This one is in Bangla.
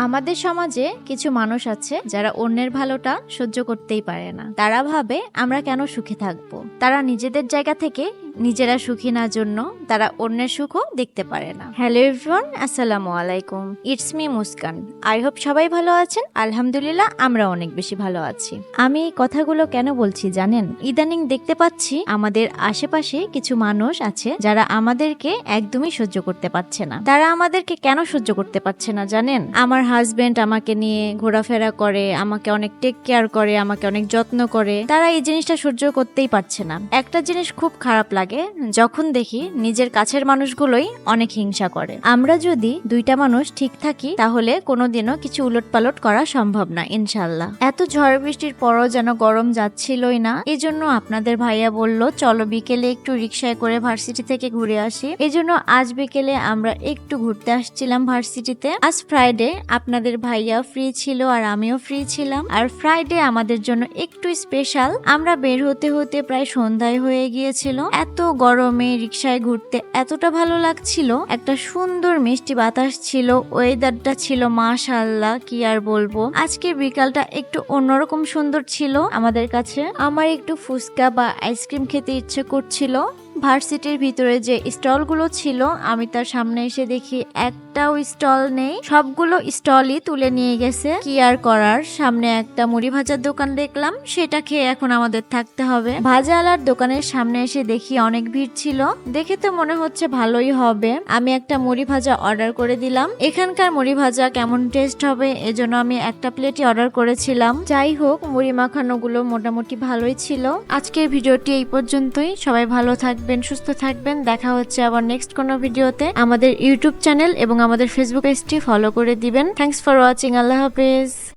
আমাদের সমাজে কিছু মানুষ আছে যারা অন্যের ভালোটা সহ্য করতেই পারে না। তারা ভাবে, আমরা কেন সুখে থাকব? তারা নিজেদের জায়গা থেকে নিজেরা সুখী না জন্য তারা অন্যের সুখও দেখতে পারে না। হ্যালো এভরিওয়ান আসসালামু আলাইকুম। It's me Muskan I hope সবাই ভালো আছেন। আলহামদুলিল্লাহ আমরা অনেক বেশি ভালো আছি। আমি এই কথাগুলো কেন বলছি জানেন? ইদানিং দেখতে পাচ্ছি আমাদের আশেপাশে কিছু মানুষ আছে যারা আমাদেরকে একদমই সহ্য করতে পারছে না। তারা আমাদেরকে কেন সহ্য করতে পারছে না জানেন? আমার হাজবেন্ড আমাকে নিয়ে ঘোরাফেরা করে, আমাকে অনেক টেক কেয়ার করে, আমাকে অনেক যত্ন করে। তারা এই জিনিসটা সহ্য করতেই পারছে না। একটা জিনিস খুব খারাপ লাগে যখন দেখি নিজের কাছের মানুষগুলোই অনেক হিংসা করে। আমরা যদি দুইটা মানুষ ঠিক থাকি, তাহলে কোনোদিনও কিছু উলট পালট করা সম্ভব না ইনশাল্লাহ এত ঝড় বৃষ্টির পরও যেন গরম যাচ্ছিলই না এই জন্য আপনাদের ভাইয়া বলল, চলো বিকেলে একটু রিক্সায় করে ভার্সিটি থেকে ঘুরে আসি। এই জন্য আজ বিকেলে আমরা একটু ঘুরতে আসছিলাম ভার্সিটিতে। আজ ফ্রাইডে আপনাদের ভাইয়া ফ্রি ছিল আর আমিও ফ্রি ছিলাম। আর ফ্রাইডে আমাদের জন্য একটু স্পেশাল। আমরা বের হতে হতে প্রায় সন্ধ্যায় হয়ে গিয়েছিল। এত গরমে রিক্সায় ঘুরতে এতটা ভালো লাগছিল। একটা সুন্দর মিষ্টি বাতাস ছিল, ওয়েদারটা ছিল মাশাল্লাহ কি আর বলব। আজকের বিকালটা একটু অন্যরকম সুন্দর ছিল। আমাদের কাছে আমার একটু ফুচকা বা আইসক্রিম খেতে ইচ্ছে করছিল। ভার্সিটির ভিতরে যে স্টলগুলো ছিল, আমি তার সামনে এসে দেখি একটাও স্টল নেই। সবগুলো স্টলই তুলে নিয়ে গেছে কি আর করার। সামনে একটা মুড়ি ভাজার দোকান দেখলাম, সেটা খেয়ে এখন আমাদের থাকতে হবে। ভাজাওয়ালার দোকানের সামনে এসে দেখি অনেক ভিড় ছিল। দেখে তো মনে হচ্ছে ভালোই হবে। আমি একটা মুড়ি ভাজা অর্ডার করে দিলাম। এখানকার মুড়ি ভাজা কেমন টেস্ট হবে, এজন্য আমি একটা প্লেটই অর্ডার করেছিলাম। যাই হোক, মুড়ি মাখানোগুলো মোটামুটি ভালোই ছিল। আজকের ভিডিওটি এই পর্যন্তই। সবাই ভালো থাকবেন, সুস্থ থাকবেন। দেখা হচ্ছে আবার নেক্সট কোনো ভিডিওতে। আমাদের ইউটিউব চ্যানেল এবং আমাদের ফেসবুক পেজটি ফলো করে দিবেন। থ্যাংকস ফর ওয়াচিং আল্লাহ হাফেজ।